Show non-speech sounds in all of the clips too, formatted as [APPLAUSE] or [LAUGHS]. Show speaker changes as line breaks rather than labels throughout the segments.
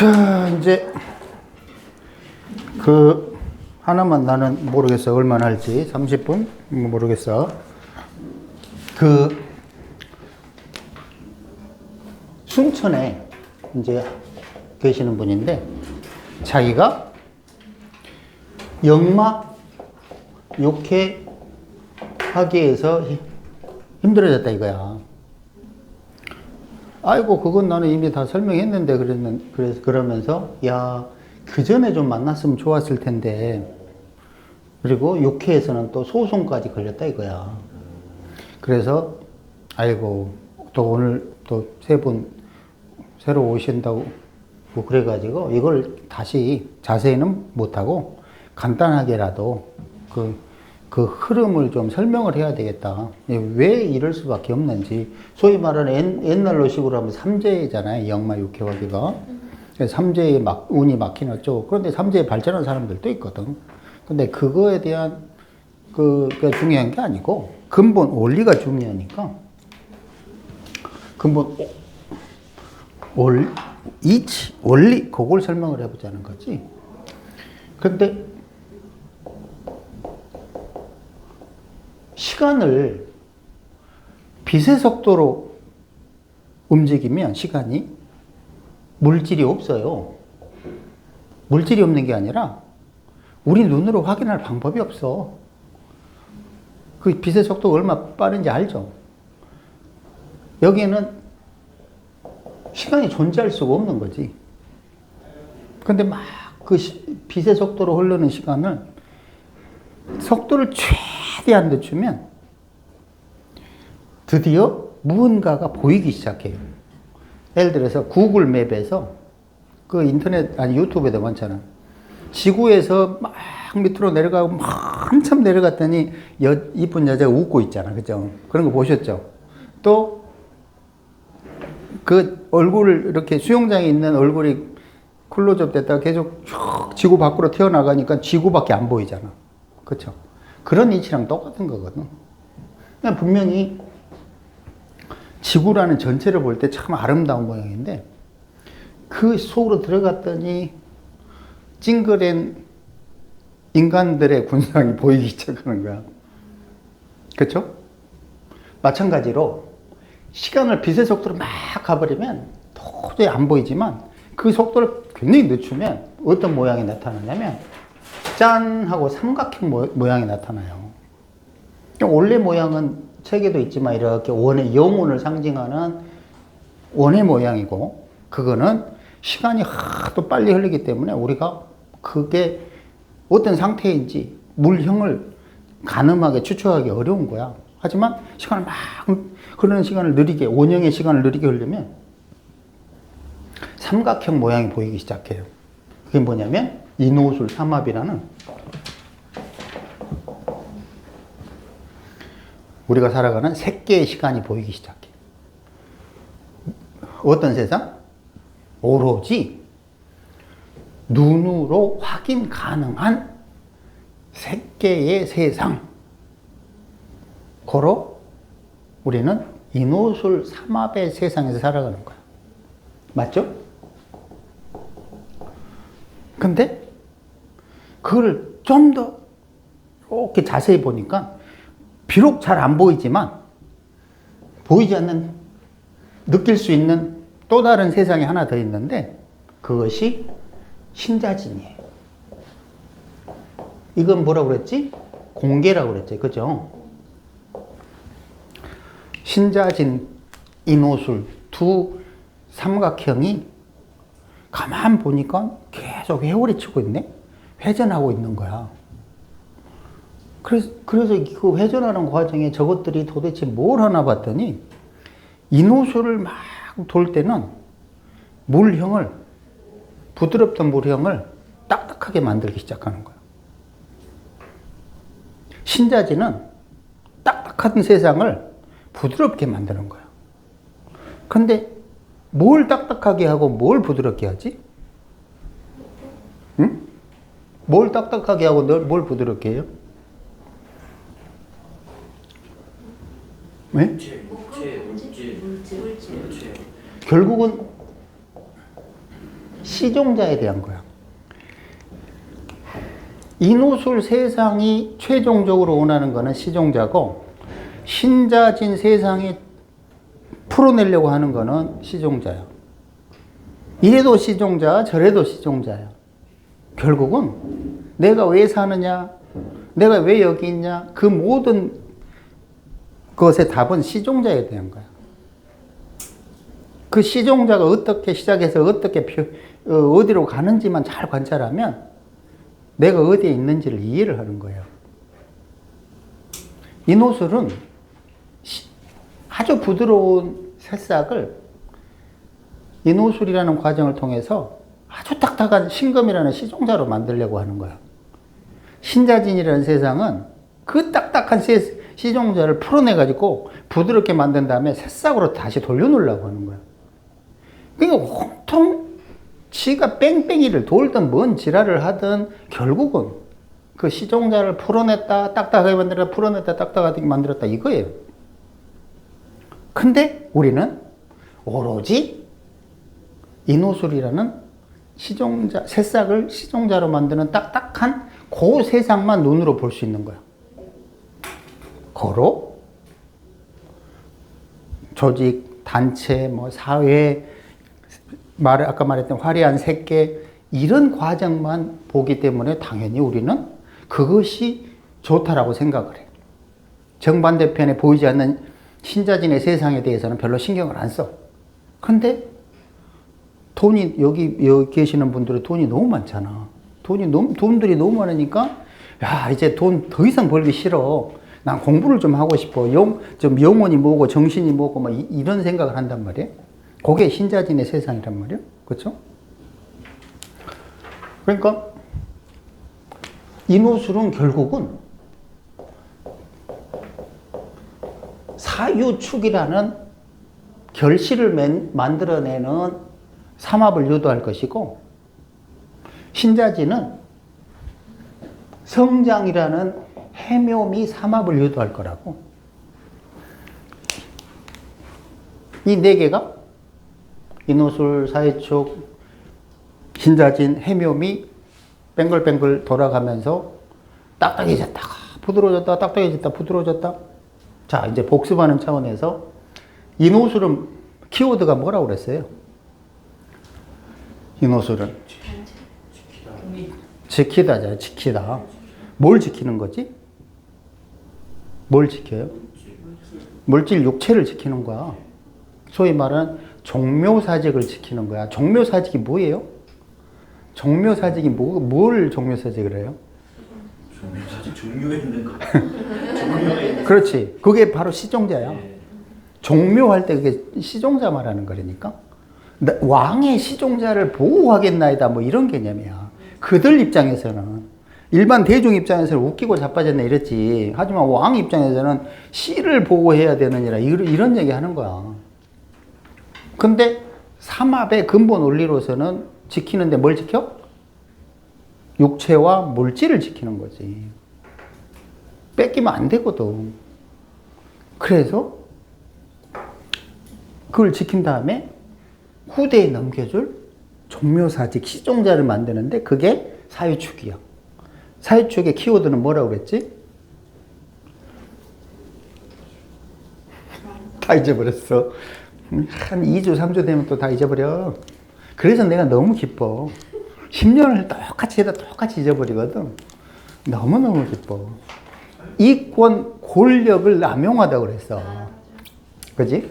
자, 이제 그 하나만 나는 모르겠어. 얼마나 할지. 30분? 모르겠어. 그 순천에 이제 계시는 분인데 자기가 역마 욕해 하기에서 히- 힘들어졌다 이거야. 아이고 그건 나는 이미 다 설명했는데 그랬는 그래서 그러면서 야 그 전에 좀 만났으면 좋았을 텐데 그리고 욕해에서는 또 소송까지 걸렸다 이거야. 그래서 아이고 또 오늘 또 세 분 새로 오신다고 뭐 그래가지고 이걸 다시 자세히는 못하고 간단하게라도 그, 그 흐름을 좀 설명을 해야 되겠다. 왜 이럴 수밖에 없는지. 소위 말하는 옛, 옛날로 식으로 하면 삼재잖아요. 영마 육회화기가. 삼재에 막, 운이 막히는 어쩌고. 그런데 삼재에 발전한 사람들도 있거든. 근데 그거에 대한 그, 그 중요한 게 아니고 근본 원리가 중요하니까 근본 원, 이치, 원리, 그걸 설명을 해보자는 거지. 근데 시간을 빛의 속도로 움직이면 시간이 물질이 없어요. 물질이 없는 게 아니라 우리 눈으로 확인할 방법이 없어. 그 빛의 속도가 얼마 빠른지 알죠? 여기에는 시간이 존재할 수가 없는 거지. 근데 막 그 빛의 속도로 흐르는 시간을 속도를 최 대한 늦추면 드디어 무언가가 보이기 시작해요. 예를 들어서 구글 맵에서 그 인터넷 아니 유튜브에도 많잖아. 지구에서 막 밑으로 내려가고 막 한참 내려갔더니 여, 이쁜 여자가 웃고 있잖아. 그죠? 그런 거 보셨죠? 또 그 얼굴을 이렇게 수영장에 있는 얼굴이 클로즈업 됐다가 계속 쭉 지구 밖으로 튀어나가니까 지구밖에 안 보이잖아. 그쵸? 그런 이치랑 똑같은 거거든. 그냥 분명히 지구라는 전체를 볼 때 참 아름다운 모양인데 그 속으로 들어갔더니 찡그랜 인간들의 군상이 [LAUGHS] 보이기 시작하는 거야. 그쵸? 마찬가지로 시간을 빛의 속도로 막 가버리면 도저히 안 보이지만 그 속도를 굉장히 늦추면 어떤 모양이 나타나냐면 짠 하고 삼각형 모- 모양이 나타나요. 원래 모양은 책에도 있지만 이렇게 원의 영혼을 상징하는 원의 모양이고 그거는 시간이 하도 빨리 흐르기 때문에 우리가 그게 어떤 상태인지 물형을 가늠하게 추측하기 어려운 거야. 하지만 시간을 막 흐르는 시간을 느리게 원형의 시간을 느리게 흐르면 삼각형 모양이 보이기 시작해요. 그게 뭐냐면 인호술 삼합이라는 우리가 살아가는 세 개의 시간이 보이기 시작해. 어떤 세상? 오로지 눈으로 확인 가능한 세 개의 세상. 고로 우리는 인호술 삼합의 세상에서 살아가는 거야. 맞죠? 근데 그걸 좀 더 이렇게 자세히 보니까 비록 잘 안 보이지만 보이지 않는 느낄 수 있는 또 다른 세상이 하나 더 있는데 그것이 신자진이에요. 이건 뭐라고 그랬지? 공개라고 그랬지. 그죠? 신자진, 인호술 두 삼각형이 가만 보니까 계속 회오리 치고 있네? 회전하고 있는 거야. 그래서, 그래서 그 회전하는 과정에 저것들이 도대체 뭘 하나 봤더니 인호수를 막 돌 때는 물형을, 부드럽던 물형을 딱딱하게 만들기 시작하는 거야. 신자지는 딱딱한 세상을 부드럽게 만드는 거야. 근데 뭘 딱딱하게 하고 뭘 부드럽게 하지? 응? 뭘 딱딱하게 하고 널- 뭘 부드럽게 해요? 네? 결국은 시종자에 대한 거야. 인호술 세상이 최종적으로 원하는 거는 시종자고 신자진 세상이 풀어내려고 하는 거는 시종자야. 이래도 시종자, 저래도 시종자야. 결국은 내가 왜 사느냐, 내가 왜 여기 있냐, 그 모든 것의 답은 시종자에 대한 거야. 그 시종자가 어떻게 시작해서 어떻게 표, 어, 어디로 가는지만 잘 관찰하면 내가 어디에 있는지를 이해를 하는 거예요. 이 노술은 시- 아주 부드러운 새싹을 이 노술이라는 과정을 통해서 아주 딱딱한 신금이라는 시종자로 만들려고 하는 거야. 신자진이라는 세상은 그 딱딱한 세- 시종자를 풀어내가지고 부드럽게 만든 다음에 새싹으로 다시 돌려놓으려고 하는 거야. 그러니까 온통 지가 뺑뺑이를 돌든 뭔 지랄을 하든 결국은 그 시종자를 풀어냈다 딱딱하게 만들었다 풀어냈다 딱딱하게 만들었다 이거예요. 근데 우리는 오로지 인호술이라는 시종자 새싹을 시종자로 만드는 딱딱한 그 세상만 눈으로 볼 수 있는 거야. 거로 조직, 단체, 뭐 사회, 말 아까 말했던 화려한 색계 이런 과정만 보기 때문에 당연히 우리는 그것이 좋다라고 생각을 해. 정반대편에 보이지 않는 신자진의 세상에 대해서는 별로 신경을 안 써. 근데 돈이 여기 여기 계시는 분들은 돈이 너무 많잖아. 돈이 너무 돈들이 너무 많으니까 야 이제 돈 더 이상 벌기 싫어. 난 공부를 좀 하고 싶어. 영, 좀 영혼이 뭐고 정신이 뭐고 막 이- 이런 생각을 한단 말이야. 그게 신자진의 세상이란 말이야. 그렇죠? 그러니까 인호술은 결국은 사유축이라는 결실을 맨- 만들어내는 삼합을 유도할 것이고 신자진은 성장이라는 해묘미 삼합을 유도할 거라고. 이 네 개가 인호술, 사회축, 신자진, 해묘미 뱅글뱅글 돌아가면서 딱딱해졌다가 부드러워졌다, 딱딱해졌다, 부드러워졌다. 자, 이제 복습하는 차원에서 인호술은 키워드가 뭐라고 그랬어요? 인호술은 지키다잖아요. 지키다. 뭘 지키는 거지? 뭘 지켜요? 물질 육체를 지키는 거야. 소위 말하는 종묘사직을 지키는 거야. 종묘사직이 뭐예요? 종묘사직이 뭐, 뭘 종묘사직을 해요?
사실 종묘에 있는 거. 종묘에
그렇지. 그게 바로 시종자야. 종묘할 때 그게 시종자 말하는 거라니까. 나- 왕의 시종자를 보호하겠나이다 뭐 이런 개념이야. 그들 입장에서는 일반 대중 입장에서는 웃기고 자빠졌네 이랬지. 하지만 왕 입장에서는 씨를 보호해야 되느니라 이런 얘기 하는 거야. 근데 삼합의 근본 원리로서는 지키는데 뭘 지켜? 육체와 물질을 지키는 거지. 뺏기면 안 되거든. 그래서 그걸 지킨 다음에 후대에 넘겨줄 종묘사직 시종자를 만드는데 그게 사유축이야. 사유축의 키워드는 뭐라고 그랬지? [LAUGHS] 다 잊어버렸어. 한 2주, 3주 되면 또 다 잊어버려. 그래서 내가 너무 기뻐. 10년을 똑같이 해도 똑같이 잊어버리거든. 너무너무 기뻐. 이권 권력을 남용하다고 그랬어. 그지?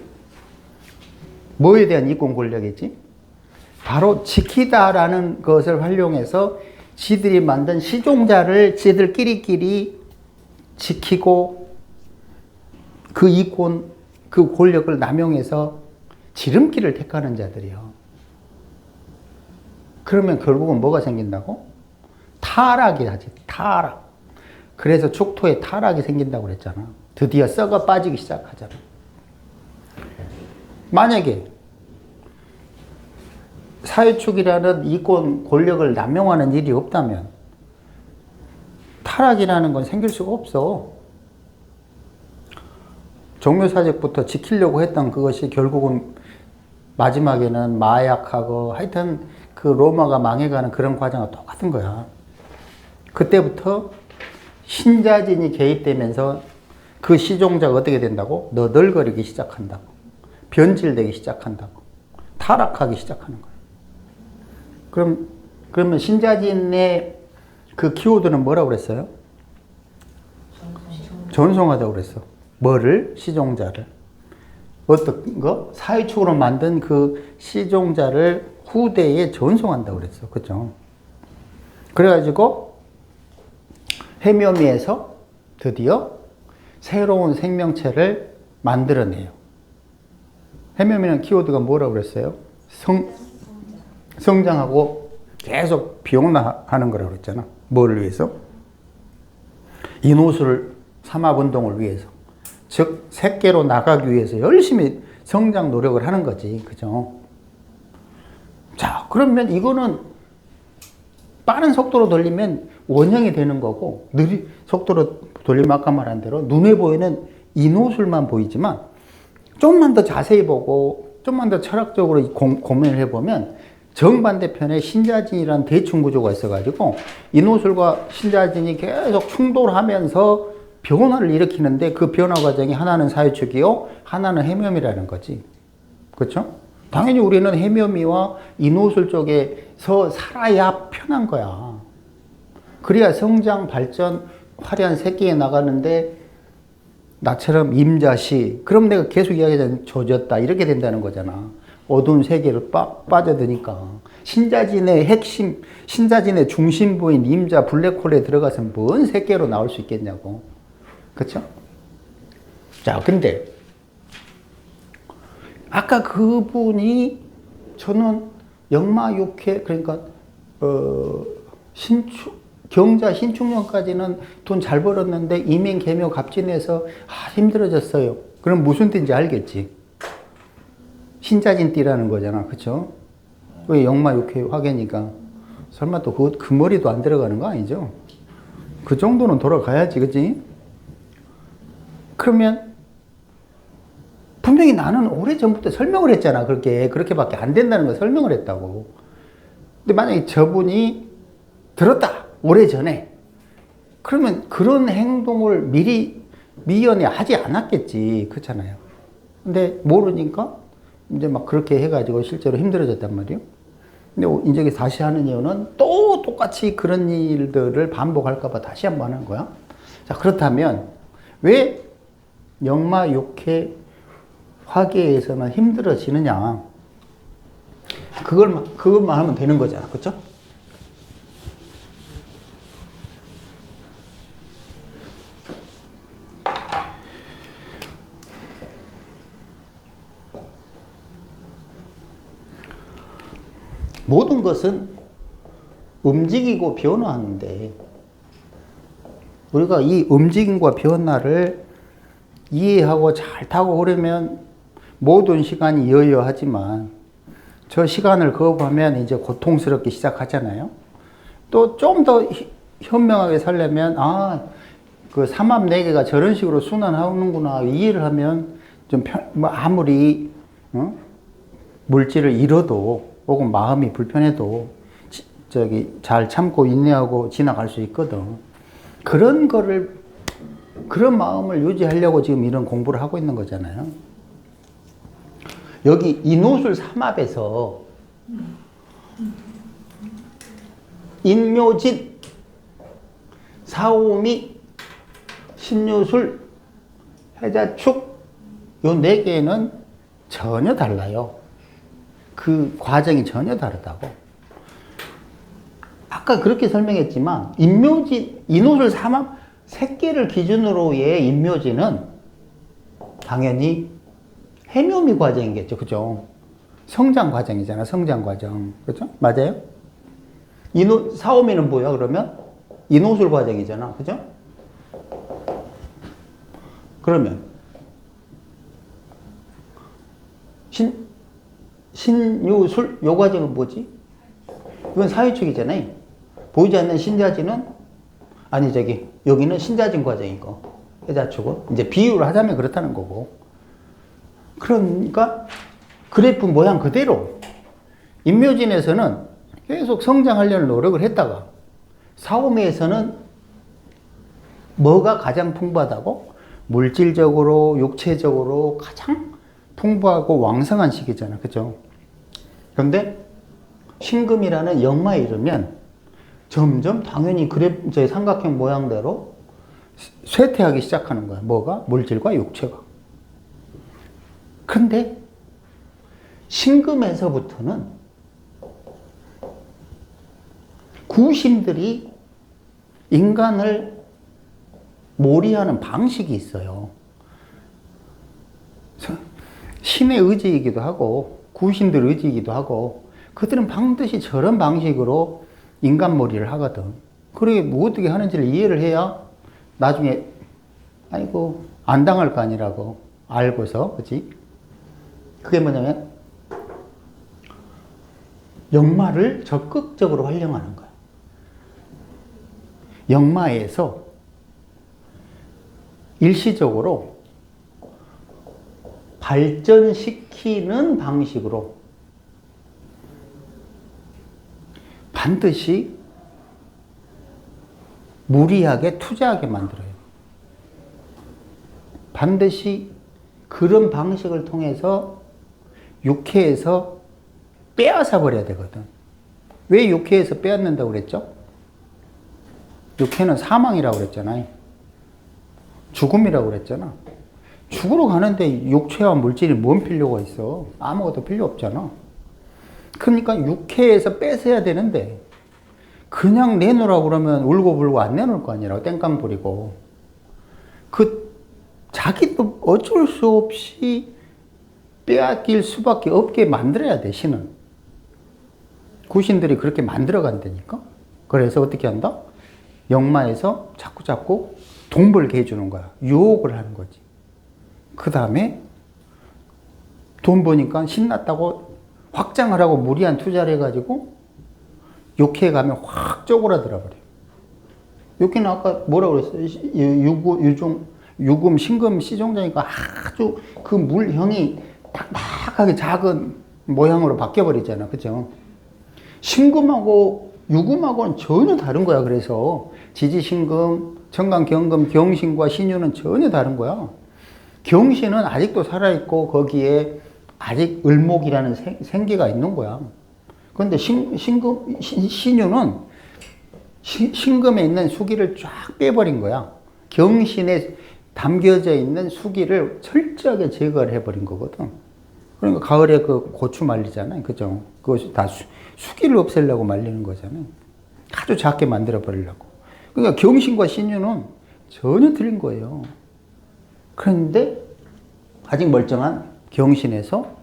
뭐에 대한 이권 권력이지? 바로 지키다라는 것을 활용해서 지들이 만든 시종자를 지들끼리끼리 지키고 그 이권, 그 권력을 남용해서 지름길을 택하는 자들이요. 그러면 결국은 뭐가 생긴다고? 타락이 하지, 타락. 그래서 축토에 타락이 생긴다고 그랬잖아. 드디어 썩어 빠지기 시작하잖아. 만약에 사회축이라는 이권 권력을 남용하는 일이 없다면 타락이라는 건 생길 수가 없어. 종묘사직부터 지키려고 했던 그것이 결국은 마지막에는 마약하고 하여튼 그 로마가 망해가는 그런 과정과 똑같은 거야. 그때부터 신자진이 개입되면서 그 시종자가 어떻게 된다고? 너덜거리기 시작한다고. 변질되기 시작한다고. 타락하기 시작하는 거야. 그럼, 그러면 신자진의 그 키워드는 뭐라고 그랬어요? 전송하다고 그랬어. 뭐를? 시종자를. 어떤 거? 사회축으로 만든 그 시종자를 후대에 전송한다고 그랬어. 그죠? 그래가지고 해묘미에서 드디어 새로운 생명체를 만들어내요. 해묘미는 키워드가 뭐라고 그랬어요? 성, 성장하고 계속 비용나하는 거라고 그랬잖아. 뭐를 위해서? 인호수를 삼합운동을 위해서. 즉, 새끼로 나가기 위해서 열심히 성장 노력을 하는 거지. 그죠? 자, 그러면 이거는 빠른 속도로 돌리면 원형이 되는 거고, 느리, 속도로 돌리면 아까 말한 대로 눈에 보이는 인호술만 보이지만, 좀만 더 자세히 보고, 좀만 더 철학적으로 고, 고민을 해보면, 정반대편에 신자진이라는 대충 구조가 있어가지고, 인호술과 신자진이 계속 충돌하면서 변화를 일으키는데, 그 변화 과정이 하나는 사유축이요, 하나는 해묘미라는 거지. 그렇죠? 당연히 우리는 해묘미와 인호술 쪽에서 살아야 편한 거야. 그래야 성장, 발전, 화려한 새끼에 나가는데 나처럼 임자시, 그럼 내가 계속 이야기하자면 조졌다. 이렇게 된다는 거잖아. 어두운 세계로 빠, 빠져드니까. 신자진의 핵심, 신자진의 중심부인 임자 블랙홀에 들어가서 뭔 새끼로 나올 수 있겠냐고. 그쵸? 자, 근데 아까 그분이 저는 영마육회 그러니까 어 신축 경자 신축년까지는 돈 잘 벌었는데 이민 개묘 갑진해서 아 힘들어졌어요. 그럼 무슨 띠인지 알겠지? 신자진 띠라는 거잖아, 그렇죠? 왜 영마 육회 화개니까 설마 또그 그 머리도 안 들어가는 거 아니죠? 그 정도는 돌아가야지, 그렇지? 그러면 분명히 나는 오래 전부터 설명을 했잖아. 그렇게 그렇게밖에 안 된다는 걸 설명을 했다고. 근데 만약에 저분이 들었다. 오래 전에. 그러면 그런 행동을 미리 미연에 하지 않았겠지. 그렇잖아요. 근데 모르니까 이제 막 그렇게 해가지고 실제로 힘들어졌단 말이에요. 근데 이제 다시 하는 이유는 또 똑같이 그런 일들을 반복할까봐 다시 한번 하는 거야. 자, 그렇다면 왜 영마 욕해 화계에서는 힘들어지느냐. 그걸, 그것만 하면 되는 거잖아. 모든 것은 움직이고 변화하는데, 우리가 이 움직임과 변화를 이해하고 잘 타고 오려면 모든 시간이 여여하지만 저 시간을 거부하면 이제 고통스럽게 시작하잖아요. 또 좀 더 현명하게 살려면 아, 그 삼합 네 개가 저런 식으로 순환하는구나 이해를 하면 좀 편, 뭐 아무리 어? 물질을 잃어도 혹은 마음이 불편해도 지, 저기 잘 참고 인내하고 지나갈 수 있거든. 그런 거를 그런 마음을 유지하려고 지금 이런 공부를 하고 있는 거잖아요. 여기 인호술 삼합에서 인묘진, 사오미, 신유술, 해자축 요 네 개는 전혀 달라요. 그 과정이 전혀 다르다고. 아까 그렇게 설명했지만 인묘진, 인호술 삼합 새끼를 기준으로의 인묘지는 당연히 해묘미 과정이겠죠. 그죠? 성장 과정이잖아. 성장 과정. 그죠? 맞아요? 인호, 사오미는 뭐야, 그러면? 인호술 과정이잖아. 그죠? 그러면, 신, 신유술? 요 과정은 뭐지? 이건 사회축이잖아요. 보이지 않는 신자지는 아니 저기 여기는 신자진 과정이고 해자축은 이제 비유를 하자면 그렇다는 거고 그러니까 그래프 모양 그대로 인묘진에서는 계속 성장하려는 노력을 했다가 사오미에서는 뭐가 가장 풍부하다고? 물질적으로, 육체적으로 가장 풍부하고 왕성한 시기잖아. 그죠? 그런데 신금이라는 역마에 이르면 점점 당연히 그래, 제 삼각형 모양대로 쇠퇴하기 시작하는 거야. 뭐가? 물질과 육체가. 근데 신금에서부터는 구신들이 인간을 몰이하는 방식이 있어요. 서- 신의 의지이기도 하고 구신들 의지이기도 하고 그들은 반드시 저런 방식으로 인간 몰이를 하거든. 그러게 뭐 어떻게 하는지를 이해를 해야 나중에 아이고 안 당할 거 아니라고 알고서 그지? 그게 뭐냐면 역마를 적극적으로 활용하는 거야. 역마에서 일시적으로 발전시키는 방식으로 반드시 무리하게 투자하게 만들어요. 반드시 그런 방식을 통해서 육회에서 빼앗아 버려야 되거든. 왜 육회에서 빼앗는다고 그랬죠? 육회는 사망이라고 그랬잖아요. 죽음이라고 그랬잖아. 죽으러 가는데 육체와 물질이 뭔 필요가 있어? 아무것도 필요 없잖아. 그러니까 육회에서 뺏어야 되는데 그냥 내놓으라고 그러면 울고불고 안 내놓을 거 아니라고 땡깡 부리고 그 자기도 어쩔 수 없이 빼앗길 수밖에 없게 만들어야 돼 신은 구신들이 그렇게 만들어 간다니까 그래서 어떻게 한다? 역마에서 자꾸 자꾸 돈 벌게 해주는 거야 유혹을 하는 거지 그 다음에 돈 버니까 신났다고 확장을 하고 무리한 투자를 해가지고 욕해 가면 확 쪼그라들어 버려. 욕해는 아까 뭐라 그랬어요? 유구, 유종, 유금, 신금, 시종자니까 아주 그 물형이 딱딱하게 작은 모양으로 바뀌어 버리잖아. 그죠? 신금하고 유금하고는 전혀 다른 거야. 그래서 지지신금, 청강경금, 경신과 신유는 전혀 다른 거야. 경신은 아직도 살아있고 거기에 아직 을목이라는 생, 생기가 있는 거야. 그런데 신, 신금, 신, 신유는 신, 신금에 있는 수기를 쫙 빼버린 거야. 경신에 담겨져 있는 수기를 철저하게 제거를 해버린 거거든. 그러니까 가을에 그 고추 말리잖아요. 그죠? 그것이 다 수, 수기를 없애려고 말리는 거잖아요. 아주 작게 만들어 버리려고. 그러니까 경신과 신유는 전혀 틀린 거예요. 그런데 아직 멀쩡한 경신에서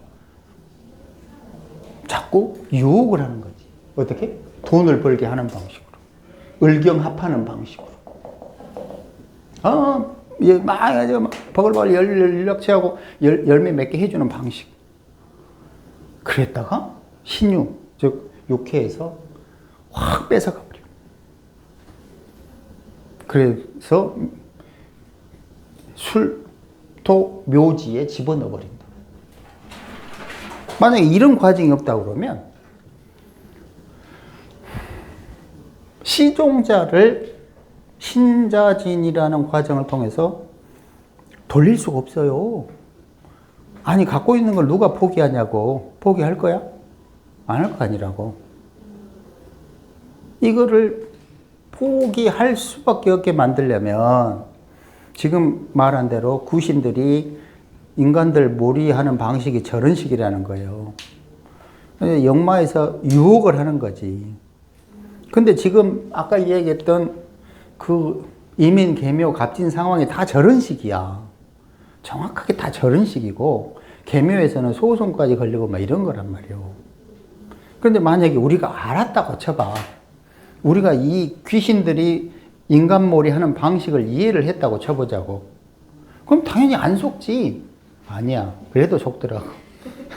자꾸 유혹을 하는 거지. 어떻게? 돈을 벌게 하는 방식으로. 을경합하는 방식으로. 아, 예, 막, 막 버글버글 열, 연락체하고 열, 열매 맺게 해주는 방식. 그랬다가 신유, 즉, 육회에서 확 뺏어가 버려. 그래서 술, 토, 묘지에 집어넣어 버린다. 만약에 이런 과정이 없다 그러면 시종자를 신자진이라는 과정을 통해서 돌릴 수가 없어요. 아니 갖고 있는 걸 누가 포기하냐고 포기할 거야? 안 할 거 아니라고. 이거를 포기할 수밖에 없게 만들려면 지금 말한 대로 구신들이 인간들 몰이하는 방식이 저런 식이라는 거예요. 역마에서 유혹을 하는 거지. 근데 지금 아까 이야기했던 그 이민, 개묘, 갑진 상황이 다 저런 식이야. 정확하게 다 저런 식이고, 개묘에서는 소송까지 걸리고 막 이런 거란 말이에요. 그런데 만약에 우리가 알았다고 쳐봐. 우리가 이 귀신들이 인간몰이 하는 방식을 이해를 했다고 쳐보자고. 그럼 당연히 안 속지. 아니야. 그래도 속더라고.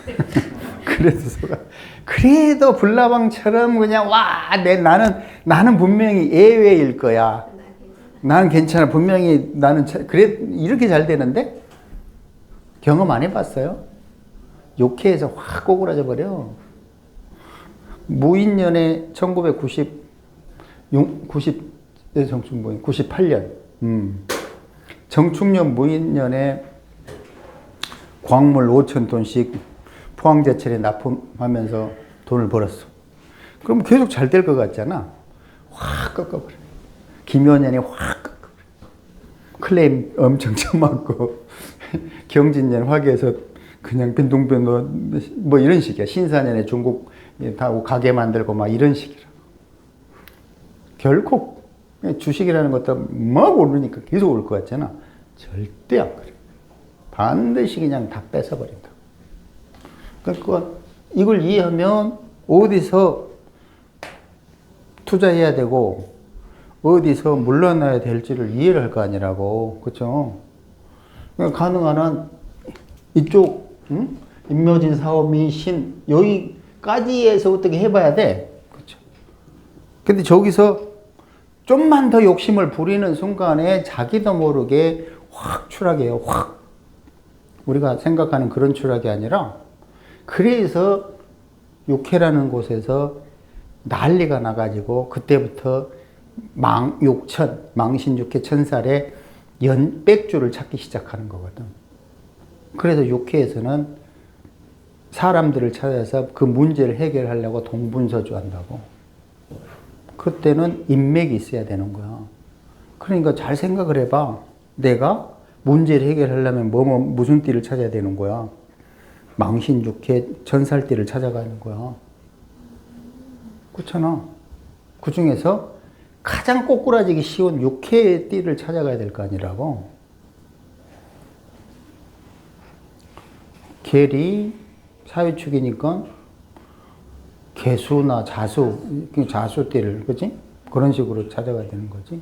[LAUGHS] 그래도 속아. 그래도 불나방처럼 그냥 와, 내 나는 나는 분명히 예외일 거야. 나는 괜찮아. 분명히 나는 차- 그래 이렇게 잘 되는데 경험 안 해봤어요? 욕해에서 확 꼬그라져 버려. 무인년에 1990 90 정충보인 98년 음. 정충년 무인년에 광물 5천 톤씩 포항제철에 납품하면서 돈을 벌었어. 그럼 계속 잘 될 것 같잖아. 확 꺾어버려. 김연현이 확 꺾어버려. 클레임 엄청 쳐맞고 [LAUGHS] 경진년 화계에서 그냥 빈둥빈둥 뭐 이런 식이야. 신사년에 중국 다고 가게 만들고 막 이런 식이라. 결코 주식이라는 것도 막 오르니까 계속 올 것 같잖아. 절대 안 그래. 반드시 그냥 다 뺏어버린다. 그러니까 이걸 이해하면 어디서 투자해야 되고 어디서 물러나야 될지를 이해를 할 거 아니라고. 그렇죠? 그러니까 가능한 한 이쪽 응? 임묘진 사오미 신 여기까지에서 어떻게 해봐야 돼. 그렇죠? 근데 저기서 좀만 더 욕심을 부리는 순간에 자기도 모르게 확 추락해요. 확. 우리가 생각하는 그런 추락이 아니라 그래서 육해라는 곳에서 난리가 나가지고 그때부터 망육천, 망신 육해 천살에 연백주를 찾기 시작하는 거거든. 그래서 육해에서는 사람들을 찾아서 그 문제를 해결하려고 동분서주 한다고. 그때는 인맥이 있어야 되는 거야. 그러니까 잘 생각을 해봐. 내가 문제를 해결하려면 뭐, 뭐 무슨 띠를 찾아야 되는 거야. 망신육해 전살띠를 찾아가는 거야. 그렇잖아. 그 중에서 가장 꼬꾸라지기 쉬운 육해의 띠를 찾아가야 될 거 아니라고. 계리 사유축이니까 개수나 자수, 자수띠를, 그지? 그런 식으로 찾아가야 되는 거지.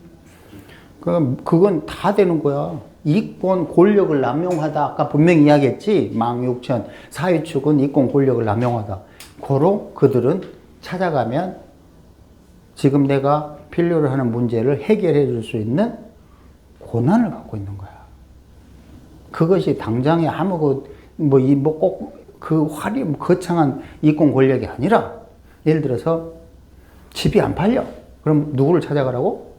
그럼 그건 다 되는 거야. 이권 권력을 남용하다. 아까 분명히 이야기했지. 망육천, 사유축은 이권 권력을 남용하다. 고로 그들은 찾아가면 지금 내가 필요로 하는 문제를 해결해 줄 수 있는 고난을 갖고 있는 거야. 그것이 당장에 아무 그, 뭐, 이, 뭐 꼭 그 화려, 거창한 이권 권력이 아니라 예를 들어서 집이 안 팔려. 그럼 누구를 찾아가라고?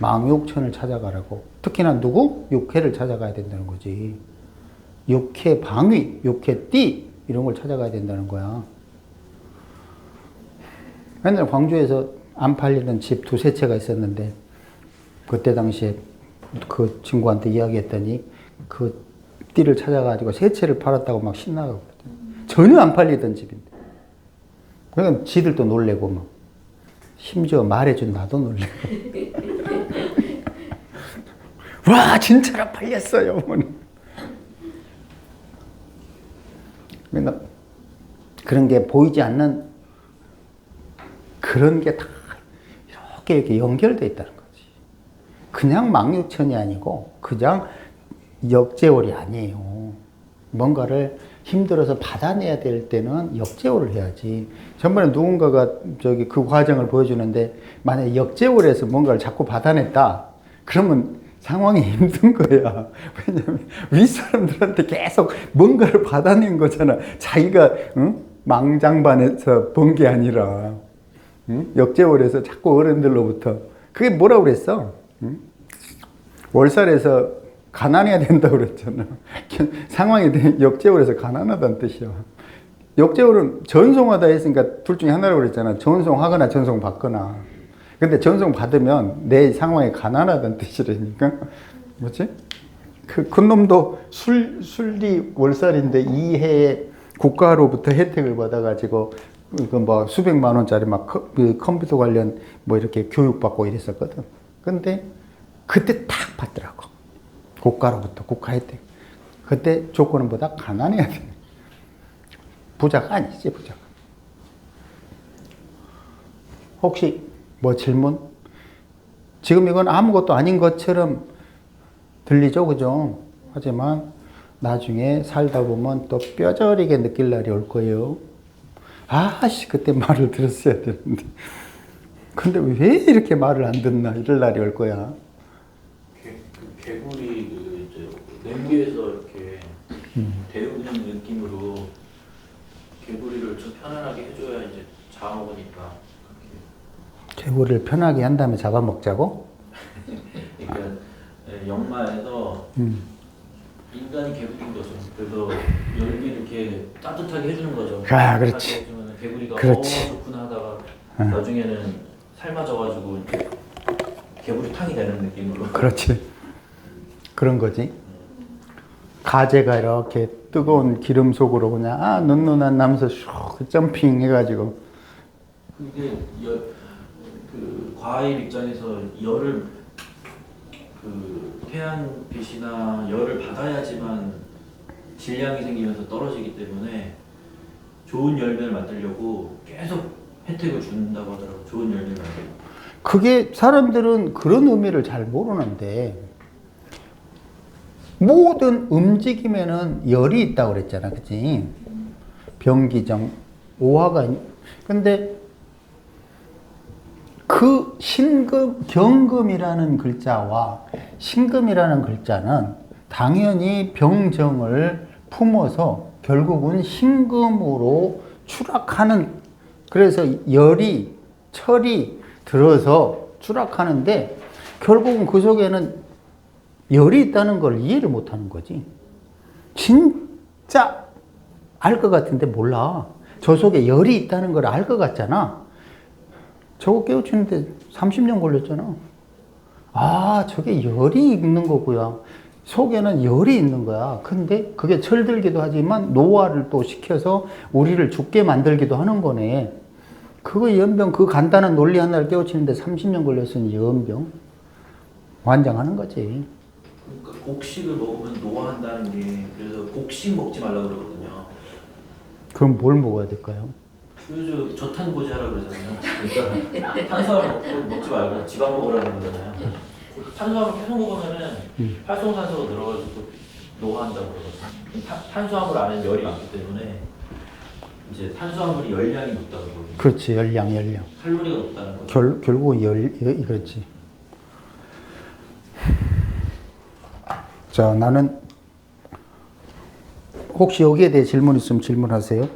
망육천을 찾아가라고. 특히나 누구? 육해를 찾아가야 된다는 거지. 육해 방위, 육해 띠 이런 걸 찾아가야 된다는 거야. 맨날 광주에서 안 팔리던 집 두세 채가 있었는데 그때 당시에 그 친구한테 이야기했더니 그 띠를 찾아가지고 세 채를 팔았다고 막 신나고 전혀 안 팔리던 집인데. 그러니까 지들도 놀래고 막 심지어 말해준 나도 놀래고. [LAUGHS] 와 진짜로 팔렸어요. 그러니까 그런 게 보이지 않는 그런 게 다 이렇게 이렇게 연결돼 있다는 거지. 그냥 망육천이 아니고 그냥 역제월이 아니에요. 뭔가를 힘들어서 받아내야 될 때는 역제월을 해야지. 전번에 누군가가 저기 그 과정을 보여주는데 만약에 역제월에서 뭔가를 자꾸 받아냈다. 그러면 상황이 [LAUGHS] 힘든 거야. 왜냐면 윗사람들한테 계속 뭔가를 받아낸 거잖아. 자기가 응? 망장반에서 번게 아니라 응? 역제월에서 자꾸 어른들로부터 그게 뭐라고 그랬어? 응? 월살에서 가난해야 된다고 그랬잖아. [LAUGHS] 상황이 역제월에서 가난하다는 뜻이야. 역제월은 전송하다 했으니까 둘 중에 하나라고 그랬잖아. 전송하거나 전송받거나. 근데 전송 받으면 내 상황이 가난하다는 뜻이라니까. [LAUGHS] 뭐지? 그, 큰 놈도 술, 술리 월살인데 이 해에 국가로부터 혜택을 받아가지고 그뭐 수백만 원짜리 막 컴, 그 컴퓨터 관련 뭐 이렇게 교육받고 이랬었거든. 근데 그때 탁 받더라고. 국가로부터 국가 혜택. 그때 조건은 보다 가난해야 돼. 부자가 아니지, 부자가. 혹시 뭐 질문? 지금 이건 아무것도 아닌 것처럼 들리죠, 그죠? 하지만 나중에 살다 보면 또 뼈저리게 느낄 날이 올 거예요. 아씨, 그때 말을 들었어야 되는데. 근데 왜 이렇게 말을 안 듣나, 이럴 날이 올 거야.
개구리 그 이제 냉기에서 이렇게 데우는 느낌으로 개구리를 좀 편안하게 해줘야 이제 잡아먹으니까
개구리를 편하게 한 다음에 잡아먹자고? [LAUGHS]
그러니까 예, 연마에서
음.
인간이 개구리인 거죠. 그래서 열기 이렇게 따뜻하게 해주는 거죠.
아, 그렇지.
개구리가
그렇지.
어, 좋구나 하다가
응.
나중에는 삶아져가지고 개구리탕이 되는 느낌으로.
그렇지. 그런 거지. 가재가 이렇게 뜨거운 기름 속으로 그냥 아 눈눈한 나면서 슉 점핑 해가지고
그게 열, 그 과일 입장에서 열을 그 태양빛이나 열을 받아야지만 질량이 생기면서 떨어지기 때문에 좋은 열매를 만들려고 계속 혜택을 준다고 하더라고. 좋은 열매를 만들고.
그게 사람들은 그런 의미를 잘 모르는데 모든 움직임에는 열이 있다고 그랬잖아, 그치? 병기정, 오화가 있... 근데 그 신금, 경금이라는 글자와 신금이라는 글자는 당연히 병정을 품어서 결국은 신금으로 추락하는 그래서 열이 철이 들어서 추락하는데 결국은 그 속에는 열이 있다는 걸 이해를 못 하는 거지. 진짜 알 것 같은데 몰라. 저 속에 열이 있다는 걸 알 것 같잖아. 저거 깨우치는데 30년 걸렸잖아. 아, 저게 열이 있는 거고요. 속에는 열이 있는 거야. 근데 그게 철들기도 하지만 노화를 또 시켜서 우리를 죽게 만들기도 하는 거네. 그거 연병, 그 간단한 논리 하나를 깨우치는데 30년 걸렸으니 연병. 완장하는 거지.
곡식을 먹으면 노화한다는 게 그래서 곡식 먹지 말라 그러거든요.
그럼 뭘 먹어야 될까요?
요즘 저탄고지 하라고 그러잖아요. 그러니까 탄수화물 먹- 먹지 말고 지방 먹으라는 거잖아요. 탄수화물 계속 먹으면은 활성산소가 늘어가지고 노화한다고 그러거든요. 타- 탄수화물 안에 열이 많기 때문에 이제 탄수화물이 열량이 높다는 거예요.
그렇지, 열량, 열량.
칼로리가 높다는 거죠.
결, 결국은 열, 열, 그렇지. 자, 나는 혹시 여기에 대해 질문 있으면 질문하세요.